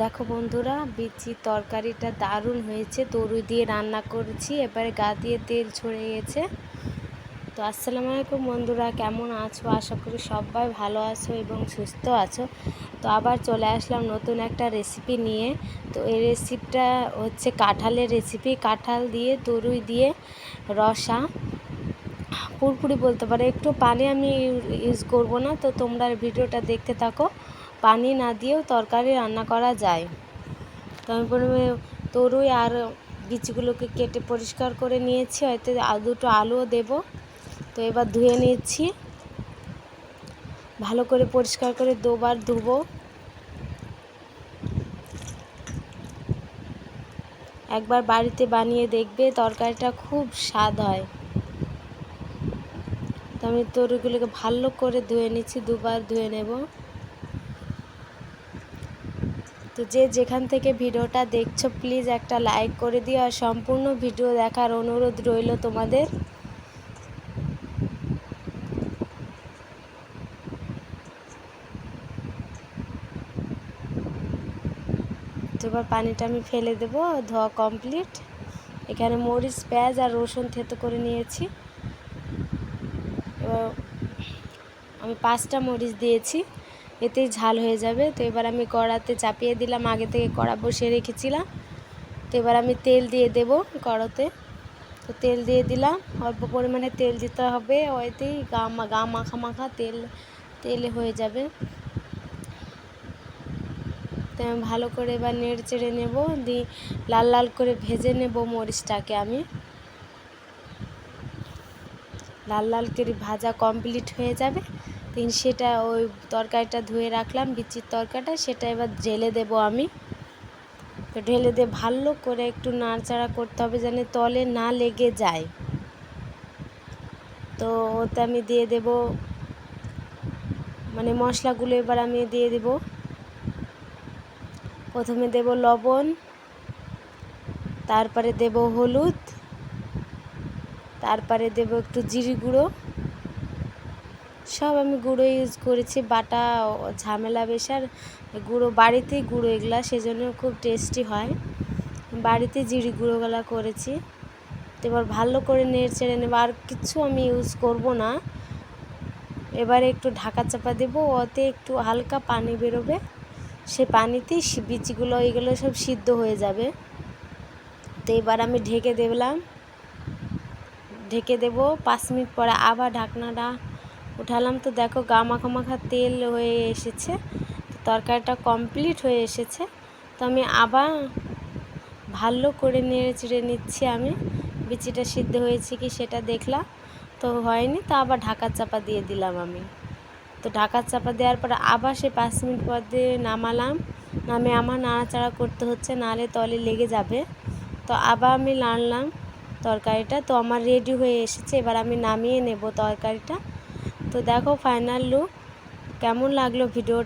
দেখো বন্ধুরা, বিচি তরকারিটা দারুণ হয়েছে। তরুই দিয়ে রান্না করেছি, এবারে গা দিয়ে তেল ছড়ে গেছে। তো আসসালামু আলাইকুম বন্ধুরা, কেমন আছো? আশা করি সবাই ভালো আছো এবং সুস্থ আছো। তো আবার চলে আসলাম নতুন একটা রেসিপি নিয়ে। তো এই রেসিপিটা হচ্ছে কাঁঠালের রেসিপি কাঁঠাল দিয়ে, তরুই দিয়ে রসা। পুরপুরি বলতে পারে, একটু পানি আমি ইউজ করব না। তো তোমরা ভিডিওটা দেখতে থাকো। পানি না দিয়েও তরকারি রান্না করা যায়। তো আমি প্রথমে তরুই আর বীজগুলোকে কেটে পরিষ্কার করে নিয়েছি। হয়তো দুটো আলুও দেব। তো এবার ধুয়ে নিচ্ছি। ভালো করে পরিষ্কার করে দুবার ধুবো। একবার বাড়িতে বানিয়ে দেখবে তরকারিটা খুব স্বাদ হয়। তো আমি তরুগুলোকে ভালো করে ধুয়ে নিচ্ছি। দুবার ধুয়ে নেব। তো যে যেখান থেকে ভিডিওটা দেখছ প্লিজ একটা লাইক করে দিও আর সম্পূর্ণ ভিডিও দেখার অনুরোধ রইল তোমাদের। এবার পানিটা আমি ফেলে দেবো, ধোয়া কমপ্লিট এখানে মরিচ, পেঁয়াজ আর রসুন থেতো করে নিয়েছি। এবার আমি পাঁচটা মরিচ দিয়েছি। এতেই ঝাল হয়ে যাবে। তো এবার আমি কড়াতে চাপিয়ে দিলাম, আগে থেকে কড়া বসিয়ে রেখেছিলাম। তো এবার আমি তেল দিয়ে দেব কড়াতে। তো তেল দিয়ে দিলাম, অল্প পরিমাণে তেল দিতে হবে। ওইতেই গা গা মাখা মাখা তেল, তেলে হয়ে যাবে। তো আমি ভালো করে এবার নেড়ে চেড়ে নেব, দিয়ে লাল লাল করে ভেজে নেব মরিচটাকে আমি। লাল লাল করে ভাজা কমপ্লিট হয়ে যাবে। তিন সেটা ওই তরকারিটা ধুয়ে রাখলাম, বিচির তরকারিটা, সেটা এবার ঢেলে দেব আমি। তো ঢেলে দিয়ে ভালো করে একটু নাড়চাড়া করতে হবে যেন তলে না লেগে যায়। তো ওতে আমি দিয়ে দেব মানে মশলাগুলো এবার আমি দিয়ে দেব। প্রথমে দেব লবণ, তারপরে দেব হলুদ, তারপরে দেব একটু জিরি গুঁড়ো। সব আমি গুঁড়ো ইউজ করেছি, বাটা, ঝামেলা বেশ, আর গুঁড়ো, বাড়িতেই গুঁড়ো এগুলা, সেজন্য খুব টেস্টি হয়। বাড়িতে জিরি গুঁড়োগুলা করেছি। এবার ভালো করে নেড়ে ছেড়ে নেব, আর কিছু আমি ইউজ করব না। এবারে একটু ঢাকা চাপা দেবো, ওতে একটু হালকা পানি বেরোবে। সে পানিতেই বিচিগুলো এগুলো সব সিদ্ধ হয়ে যাবে। তো এবার আমি ঢেকে দেখলাম ঢেকে দেব, পাঁচ মিনিট পরে আবার ঢাকনাটা উঠালাম তো দেখো গা মাখা মাখা তেল হয়ে এসেছে, তো তরকারিটা কমপ্লিট হয়ে এসেছে। তো আমি আবার ভালো করে নেড়ে চেড়ে নিচ্ছি আমি, বিচিটা সিদ্ধ হয়েছে কি সেটা দেখলাম তো হয়নি, তো আবার ঢাকার চাপা দিয়ে দিলাম আমি। তো ঢাকার চাপা দেওয়ার পরে আবার সে পাঁচ মিনিট পর দিয়ে নামালাম, নামে আমার নাড়াচাড়া করতে হচ্ছে নালে তলে লেগে যাবে। তো আবার আমি নাড়লাম তরকারিটা, তো আমার রেডি হয়ে এসেছে, এবার আমি নামিয়ে নেব তরকারিটা। তো দেখো ফাইনাল লুক কেমন লাগল ভিডিও